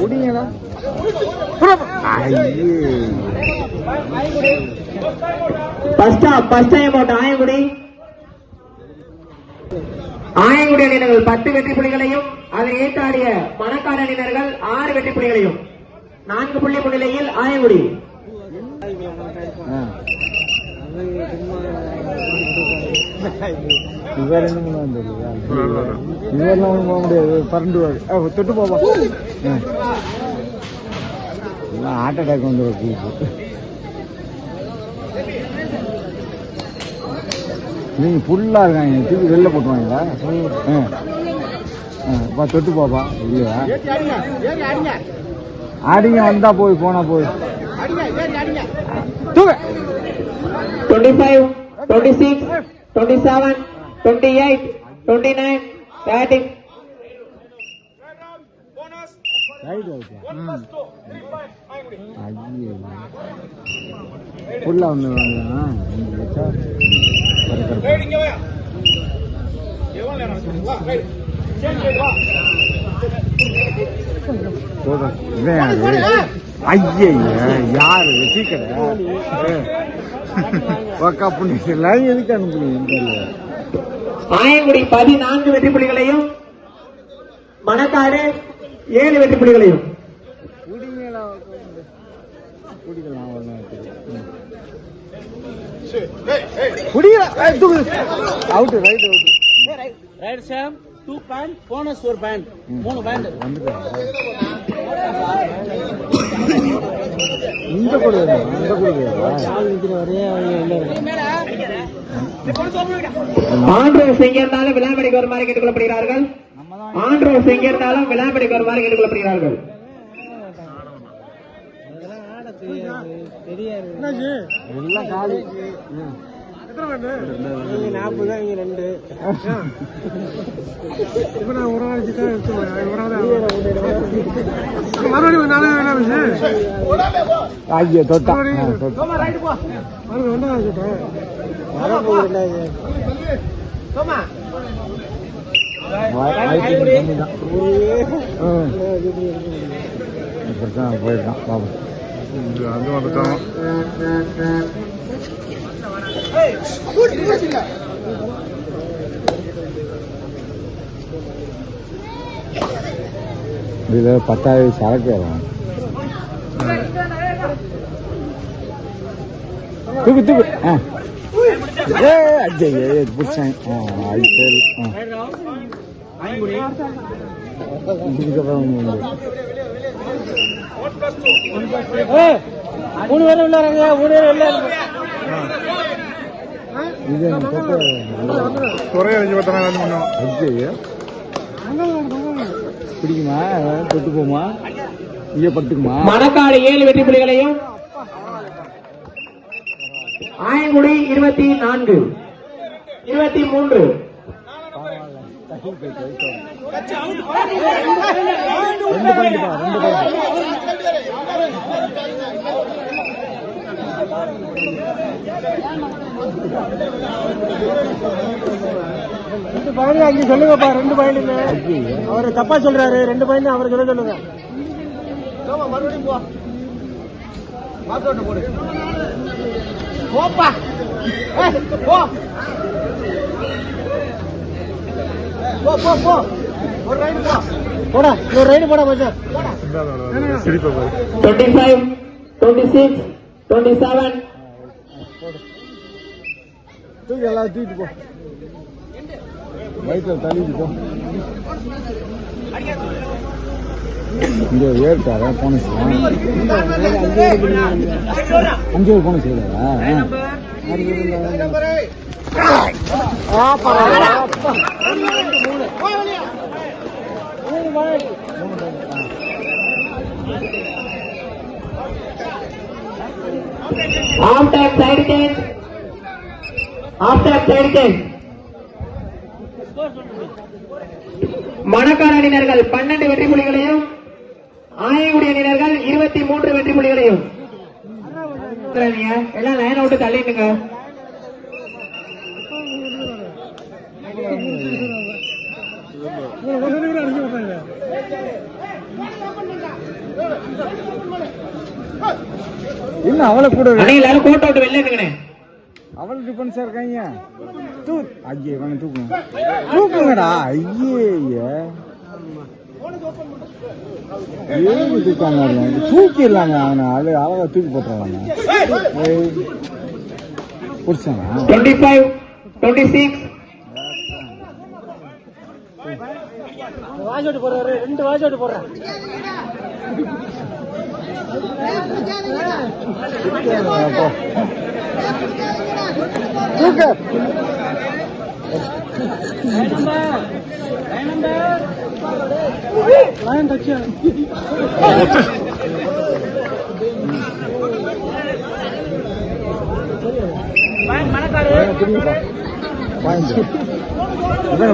குடிங்களா first first time Ayangudi. Ayangudi அணியினர்கள் பத்து வெற்றி புள்ளிகளையும் அதை ஏற்றாடிய மணக்காடு அணியினர்கள் ஆறு வெற்றி புள்ளிகளையும். நான்கு புள்ளி முன்னிலையில் ஆயங்குடி. இவர் என்ன பண்ணுவாங்க இவரெல்லாம் ஒன்றும் போக முடியாது பரண்டு ஆ, தொட்டு போவா எல்லாம் ஹார்ட் அட்டாக் வந்துடும் கூப்பு நீங்க ஃபுல்லாக இருக்காங்க தூக்கி வெளில போட்டுவாங்களா ஆ. ஆ, பா தொட்டு போப்பா இல்லையா ஆடிங்க வந்தா போய் போனா போய் தூக்க twenty five twenty six twenty seven twenty eight போதும். இவன் யாரு? யாரு? ஒக்கா புண்ணியெல்லாம் எதுக்கு அனுப்புறீங்க தெரியல ஆயங்குடி பதினான்கு வெற்றி புள்ளிகளையும் மணக்காடு ஏழு வெற்றி புள்ளிகளையும் குடிக்கலாம் குடிக்கலாம் out right out right same two point bonus ஒரு பாயிண்ட் மூணு பாயிண்ட் இந்த கொடுக்குறா இந்த கொடுக்குறா ஆண்ட்ரோஸ் எங்க இருந்தாலும் விளாம்படிக்கு வருமாறு கேட்டுக்கொள்ளப்படுகிறார்கள். ஆண்ட்ரோஸ் எங்க இருந்தாலும் விளாம்படிக்கு வருமாறு கேட்டுக்கொள்ளப்படுகிறார்கள். எல்லாம் காலி நாற்பது இங்க ரெண்டு. இப்ப நான் ஒரு நாளைக்கு தான் எடுத்து ஐயோ தொட்டா. போயிருக்கான் பாபு இதுல பத்தாவது சரக்கு வரும். தூக்கு தூக்கு. ஆ. ஏ அஜய் ஏ பிடிச்சேன் ஆ ஐபிஎல் ஆ. இதுக்கப்புறம் மூணு பேரும் உள்ளாரங்க மூணு பேரும் உள்ள இது குறைய பிடிக்குமா? தொட்டு போமா இங்கே மணக்காடு ஏழு வெற்றி புள்ளிகளையும் ஆயங்குடி இருபத்தி நான்கு இருபத்தி மூன்று. ரெண்டு பாயிண்ட் பா ரெண்டு பாயிண்ட் ரெண்டு பாயிண்ட் அங்க சொல்லுங்கப்பா ரெண்டு அஜய் அவர் தப்பா சொல்றாரு ரெண்டு பாயிண்ட் அவர் சொல்ல சொல்லுங்க. போப்பா. ஏய், போ. போ போ போ. ஒரு ரைடு போ. போடா ஒரு ரைடு போடா மச்சான். பாரு டுவெண்ட்டி ஃபைவ் டுவெண்ட்டி செவன் தூக்கி எல்லாம் தூக்கிட்டு போ வயிற்றுல தள்ளிட்டு போ இங்க ஏற்காத அஞ்சு side change half time side change மணக்கார அணியினர்கள் பன்னெண்டு வெற்றி புள்ளிகளையும் ஆயங்குடி அணியினர்கள் இருபத்தி மூன்று வெற்றி புள்ளிகளையும். எல்லாம் லைன் அவுட்டு தள்ளிட்டுங்க இன்னும் அவளை கூட எல்லாரும் கோட் அவுட் வெளில இருங்கண்ணே. அவள் டிஃபென்ஸா இருக்காங்க தூ ஐயே வேணும் தூக்குங்க. தூக்குங்கடா. ஐயே ஏழு தூக்காங்க தூக்கிடலாங்க அவனை. அழு அழகா தூக்கி போட்டுருவாங்க. புடிச்சானா? Twenty five twenty six out போடுறாரு. ரெண்டு போடுறேன் தூக்கு லைன் டச்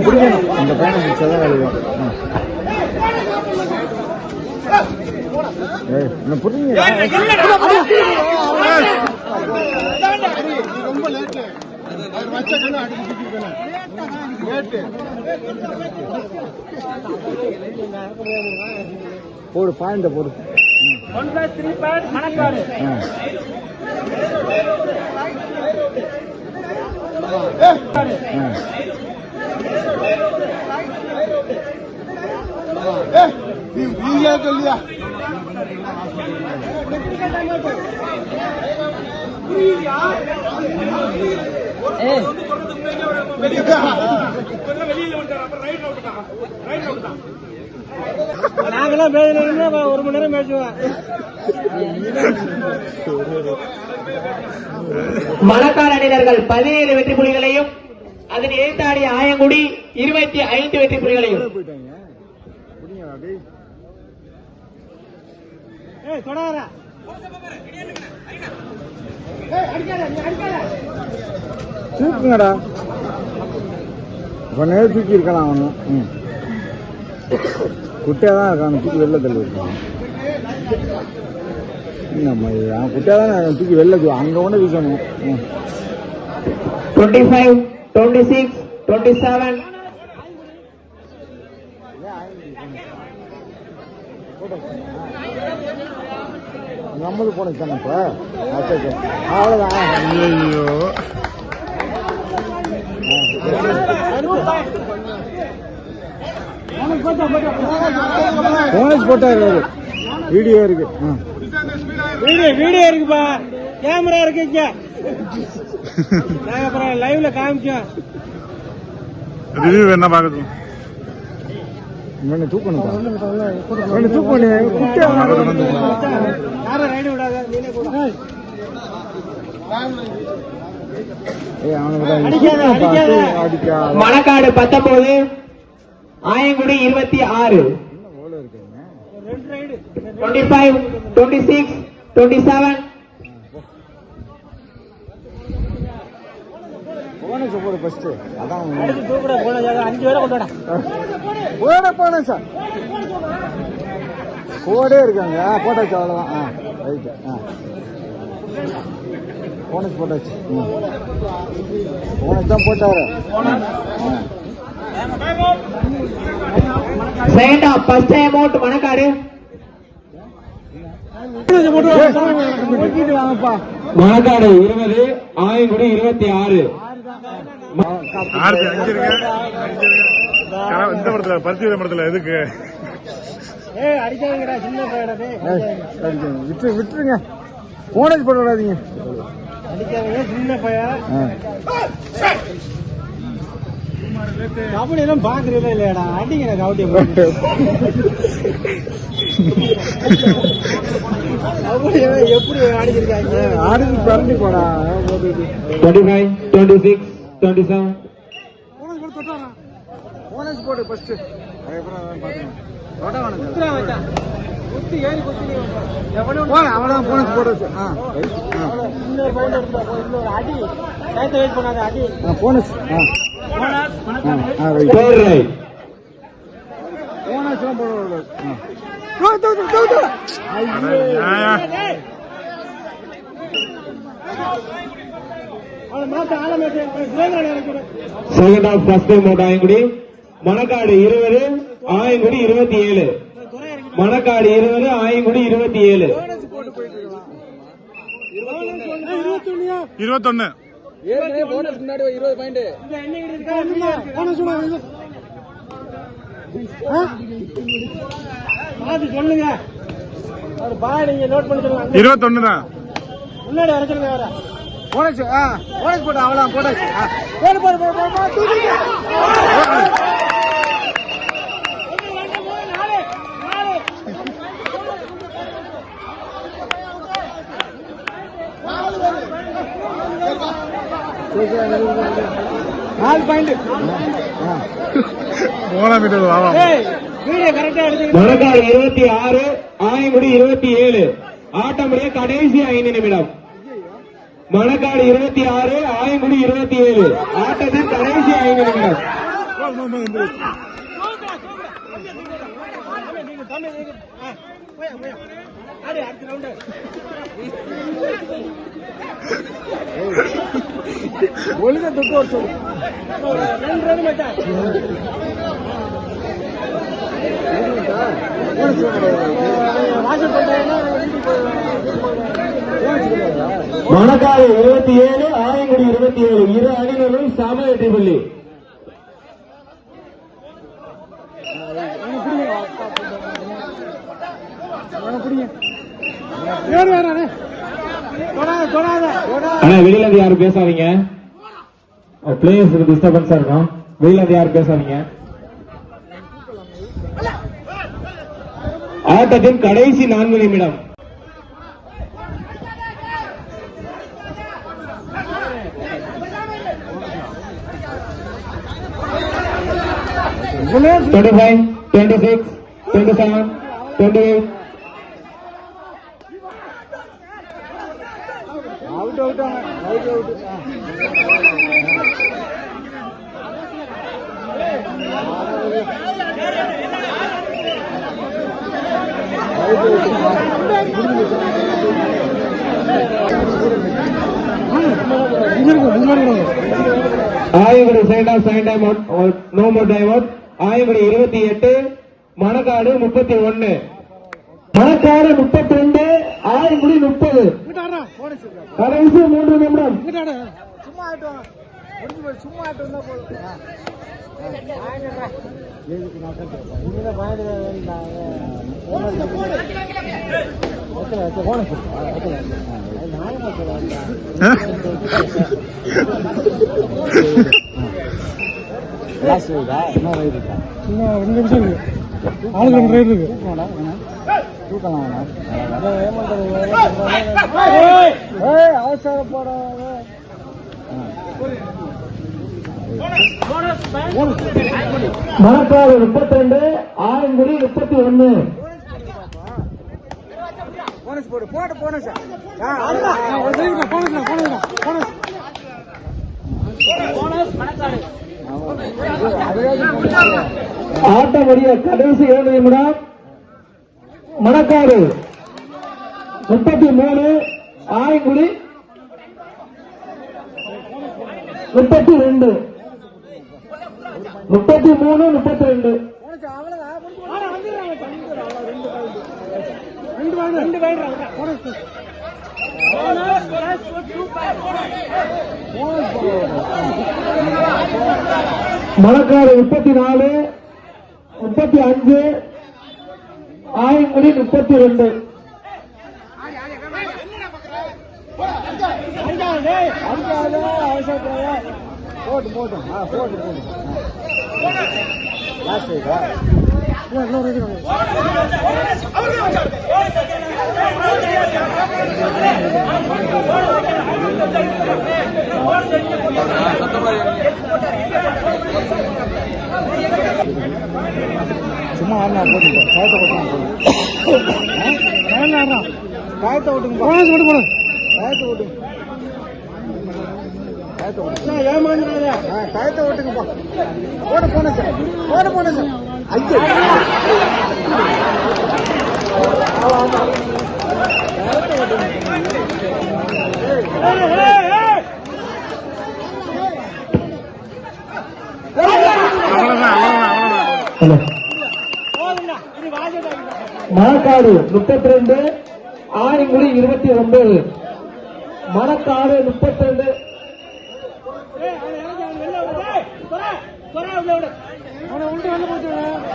பிடிக்கணும் இந்த பையனை பிடிச்சாதான் வேலையும் ஏய் இவனை பிடிங்க ரொம்ப லேட்டு போடு பாயிண்ட போடு ஒன் பிளஸ் த்ரீ பாயிண்ட் மணக்காடு ஆ. ஆ. சொல்லியா நாங்களாம் பேசினா ஒரு மணி நேரம் பேசுவோம் மணக்கால் அணியினர்கள் பதினேழு வெற்றி புலிகளையும் அதன் எழுத்தாடி ஆயங்குடி இருபத்தி ஐந்து வெற்றி புலிகளையும். ஏய் தொடாதடா. தூக்குங்கடா. நேரம் தூக்கி இருக்கலாம் அவனும் ம். குட்டியாக தான் இருக்கான் தூக்கி வெளில தள்ளி இருக்கான் நம்ம அவன் குட்டியாக தான் இருக்கான் தூக்கி வெளில அங்கே கொண்டு வீசணும். ம். Twenty five twenty six twenty seven நம்மளுக்கு போனது தானே இப்போ? அவ்வளோதான் ஐயோ போனஸ் போட்டாரு வீடியோ இருக்கு. வீடியோ வீடியோ இருக்குப்பா. கேமரா இருக்கு இங்க. நாங்க அப்புறம் லைவ்ல காமிச்சோம் ரிவ்யூ என்ன பாக்குது இவனை தூக்கணும் இவனை தூக்கணும் குட்டியாக யாரும் ரைடு விடாத நீனே கூட ஏய் அவனுக்கு தான் அடிக்காத, அடிக்காத. அடிக்காத. மணக்காடு பத்தொன்பது ஆயங்குடி இருபத்தி ஆறு. என்ன ஓலை இருக்குங்க ரெண்டு raid twenty five twenty six twenty seven bonus போடு ஃபர்ஸ்ட் அதான் அஞ்சு பேரை கொண்டாடா போட போனஸ் கோடே இருக்காங்க. ஆ, போட்டாச்சு அவ்வளோதான் ஆ ரைட்டு ஆ. போனஸ் போட்டாச்சு. ம். போனஸ் தான் போட்டாரு. ஆஃப் ஃபர்ஸ்ட் அமௌண்ட் வாங்கப்பா மணக்காடு இருபது ஆயங்குடி இருபத்தி ஆறு. ஆறு அஞ்சு இருக்கு இந்த படத்துல பருத்தி படத்துல எதுக்கு. விட்டு விட்டுருங்க. போனஸ் போட விடாதீங்க கபடி எல்லாம் பாக்குறீங்களா இல்லையாடா? அடிங்க கபடி எப்படி அடிச்சிருக்காங்க ஆடுக்கு பறந்து போடா. Twenty five twenty six twenty seven bonus போடு ஃபர்ஸ்ட் அவன்தான் போனஸ் போட வச்சு. ஆ. அடி. ஆ, bonus second half first amount Ayangudi. Manakkadu இருபது ஆயங்குடி இருபத்தி ஏழு. மணக்காடு இருபது ஆயங்குடி இருபத்தி ஏழு. இருபத்தொன்னு. சொல்லுங்க அவர் பாய் நீங்க நோட் பண்ணி சொல்லுங்க. இருபத்தொன்னு தான் முன்னாடி வர சொல்லுங்க வேற போனச்சு ஆ போனச்சு போட்டு அவ்வளோ போட்டாச்சு ஆ. போடு போடு போடு போடு. நாலு பாயிண்ட் இருபத்தி ஆறு ஆயங்குடி இருபத்தி ஏழு. ஆட்டமுடைய கடைசி ஐந்து நிமிடம். மணக்காடு இருபத்தி ஆறு ஆயங்குடி இருபத்தி ஏழு. ஆட்டத்தின் கடைசி ஐந்து நிமிடம் ஒழுங்கா தொட்டு சொல்லு. ரெண்டு வாசல் போட்டாங்கன்னா வீட்டுக்கு போயிடுவேன் மணக்காடு இருபத்தி ஏழு ஆயங்குடி இருபத்தி ஏழு. இரு அணிகளும் சம வெற்றி புள்ளி. வேற வெளியில இருந்து யாரும் பேசாதீங்க. பிளேயர்ஸ் டிஸ்டர்பன்ஸா இருக்கும் வெளியில இருந்து யாரும் பேசாதீங்க. ஆட்டத்தின் கடைசி நான்கு நிமிடம். Twenty five twenty six twenty seven twenty eight out out out out ஆ Ayangudi second half second time out no more time out Ayangudi இருபத்தி எட்டு மணக்காடு முப்பத்தி ஒன்னு. மணக்காடு முப்பத்தி ரெண்டு ஆயங்குடி முப்பது. கடைசி மூன்று நிமிடம். சும்மா லாஸ்ட் ரைடா என்ன ரைடு இருக்கா இன்னும் ரெண்டு நிமிஷம் இருக்கு ஆளுக்கு ரெண்டு ரைடு இருக்கு தூக்கலாம் வேணாம் ஏய், முப்பத்தி ரெண்டு ஆயங்குடி முப்பத்தி ஒன்னு போனஸ் போடு போட்டு போனஸ் போனஸ் போனஸ் போனஸ் போனஸ்டா, போனஸ். ஆட்டமுடைய கடைசி இரண்டு நிமிடம். மணக்காடு. முப்பத்தி மூணு ஆயங்குடி முப்பத்தி ரெண்டு முப்பத்தி மூணு முப்பத்தி ரெண்டு ரெண்டு ரெண்டு மணக்காடு முப்பத்தி நாலு முப்பத்தி அஞ்சு ஆயங்குடி முப்பத்தி ரெண்டு. போட்டு போட்டு. ஆ போட்டு போட்டு லாஸ்ட் ரைடா இன்னும் இன்னொரு இது இருக்கு. சும்மா ஆடினா போட்டு காயத்தை ஓட்டுங்க. காயத்தை ஓட்டுங்க போனஸ் மட்டும் போடு. காயத்தை ஓட்டுங்க ஏமாந்துடாத. காயத்தை ஓட்டுங்கப்பா போட போன சார். போட போன சார். ஐயோ. மணக்காடு முப்பத்தி ரெண்டு ஆயங்குடி இருபத்தி ஒன்பது மணக்காடு முப்பத்தி ரெண்டு உள்ள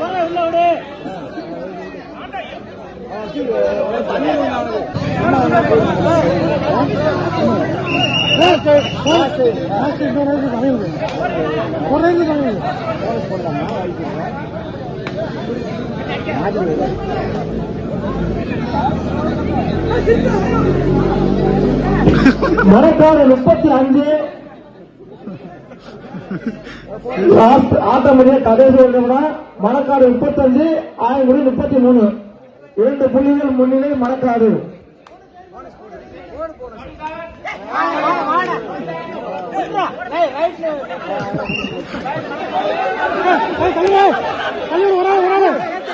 உள்ள உள்ள விடு. ஒரு மணக்காடு முப்பத்தி அஞ்சு லாஸ்ட் ஆட்டம் முடிய கடைசி மணக்காடு முப்பத்தஞ்சு ஆயங்குடி முப்பத்தி மூணு. இரண்டு புள்ளிகள் முன்னிலை மணக்காடு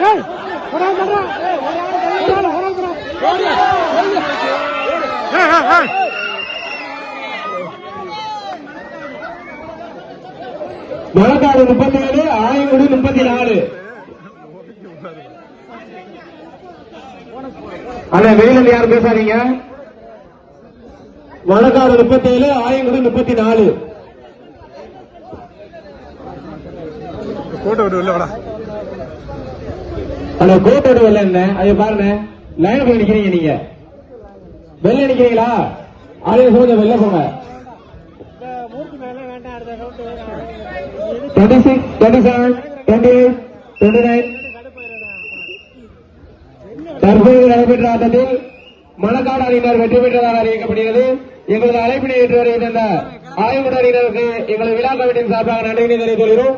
ஏய், மணக்காடு முப்பத்தி ஏழு ஆயங்குடி முப்பத்தி நாலு. அண்ணா வெளியில யாரும் பேசாதீங்க. மணக்காடு முப்பத்தி ஏழு ஆயங்குடி முப்பத்தி நாலு வெளில வாடா. அந்த கோட்டோட என்ன அதை பாருங்க லைன் போய் நிக்கிறீங்க நீங்க. வெளில நிக்கிறீங்களா? ஆளுங்க சொல்லுங்க வெளில போங்க. மூர்த்தி மேல வேண்டாம் அடுத்த round twenty six twenty seven twenty eight twenty nine தற்போது நடைபெற்ற ஆட்டத்தில் மணக்காடு அணியினர் வெற்றி பெற்றதாக அறிவிக்கப்படுகிறது. எங்களது அழைப்பினை ஏற்று வருகின்ற ஆய்வுடன் அணியினருக்கு எங்களது விழா கமிட்டியின் சார்பாக நன்றியினை தெரிவித்துக் கொள்கிறோம்.